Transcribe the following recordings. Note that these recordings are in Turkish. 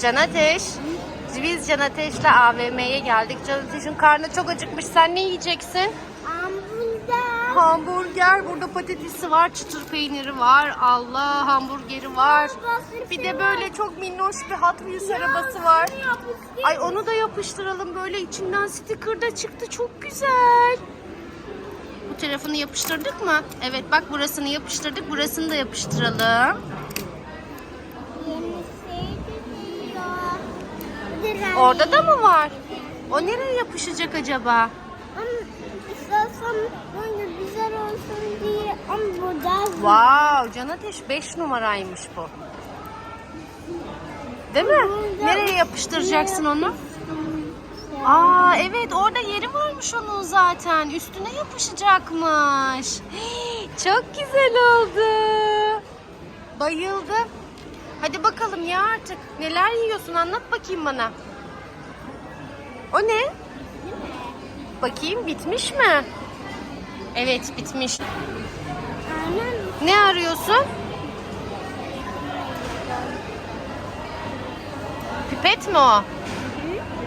Can Ateş. Biz Can Ateş'le AVM'ye geldik. Can Ateş'in karnı çok acıkmış. Sen ne yiyeceksin? Hamburger. Hamburger. Burada patatesi var, çıtır peyniri var. Allah hamburgeri var. Bir de böyle çok minnoş bir Hot Wheels arabası var. Ay onu da yapıştıralım. Böyle içinden sticker da çıktı. Çok güzel. Bu tarafını yapıştırdık mı? Evet bak burasını yapıştırdık. Burasını da yapıştıralım. Orada da mı var? O nereye yapışacak acaba? Ama istersen böyle güzel olsun diye ama burada Wow, Can Ateş 5 numaraymış bu. Değil mi? Nereye yapıştıracaksın onu? Aa evet orada yeri varmış onun zaten. Üstüne yapışacakmış. Hii, Çok güzel oldu. Bayıldım. Hadi bakalım ya artık. Neler yiyorsun anlat bakayım bana. O ne? Bakayım bitmiş mi? Evet bitmiş. Ne arıyorsun? Pipet mi o?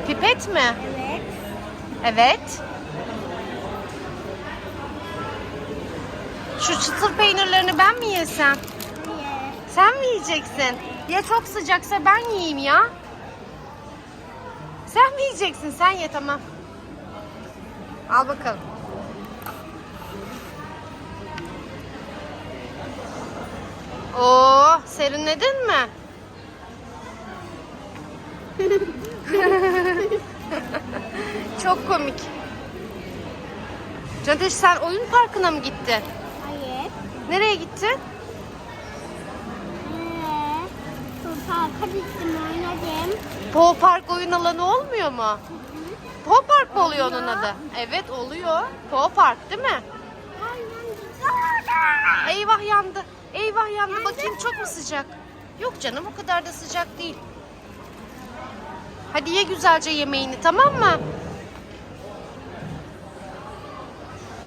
Pipet mi? evet. Evet. Şu çıtır peynirlerini ben mi yesem? Sen mi yiyeceksin? Ya çok sıcaksa ben yiyeyim ya. Sen mi yiyeceksin? Sen ye tamam. Al bakalım. Oo, serinledin mi? Çok komik. Cadeş sen oyun parkına mı gittin? Hayır. Nereye gittin? Parka gittim oynadım. Po Park oyun alanı olmuyor mu? Po Park mı oluyor onun adı? Evet oluyor. Po Park değil mi? Eyvah yandı. Eyvah yandı. Bakayım çok mu sıcak? Yok canım o kadar da sıcak değil. Hadi ye güzelce yemeğini tamam mı?